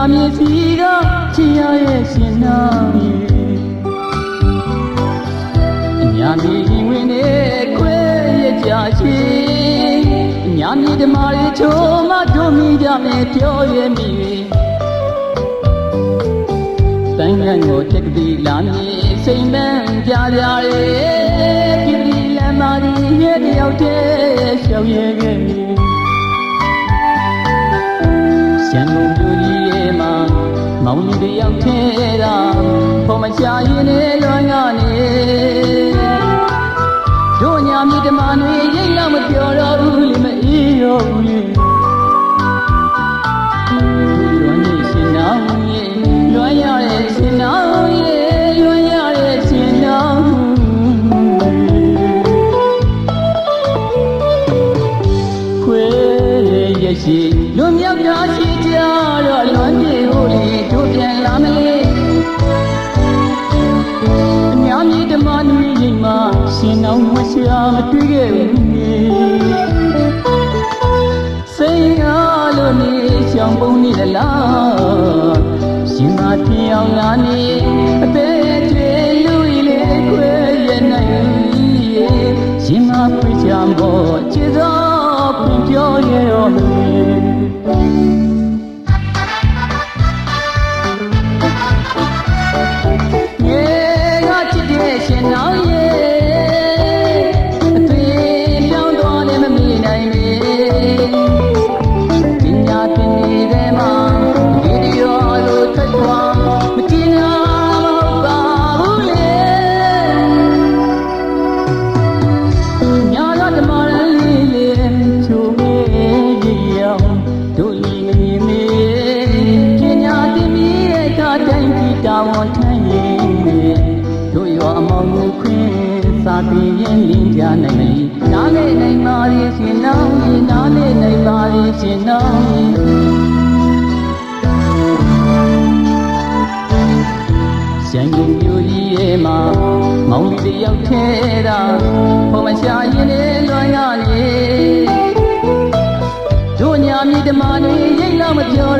ညာမြည်စီကချီရရဲ့ရှင်နာမြေညာမြည်ရင်ဝင်နေခွဲရကြချီညာမြည်ဓမ္မရီချိုးမတို့မိကြမယ်ပြောရမည်တိုင်းငံကိုတက်ကတိလာမည်စိမ်မန်းကြကြရဲကိတိလမ်းမာဒီရဲ့တယောက်တည်းရှောင်ရဲခဲ့ မောင်ကြီးတယောက်ထဲသာဖို့မရှာရင်လည်းလွမ်းကနေ ရဲ့ရှိလွန်မြောက်တာရှိကြတော့လွမ်းပြေကိုလေတို့ပြန်လာမလေးအများကြီးဓမ္မနွေရင်မှာရှင်နောင်မရှာမတွေ့ခဲ့ဘူးစိတ်အားလို့နေချောင်ပုံနေသလားရှင်မပြောင်းလာနေအသေးတွေလူကြီးလေးခွဲရနိုင်ရှင်မဖွေးချမောခြေသောဖွ န်ထမ်းရင်တို့ရောအမောင်ကိုခွင့်စာတင်ရင်လင်းကြနိုင်မည်နားလေနိုင်ပါလေရှင်နောင်ရင်နားလေနိုင်ပါလေရှင်နောင်ရင်ရန်ကုန်မြို့ကြီးရဲ့မှာမောင်လေးတယောက်ထဲသာဘုံမရှာရင်လည်းလွမ်းရလေတို့ညာမြေဓမ္မတွေရိတ်လောက်မပြောတော့ဘူး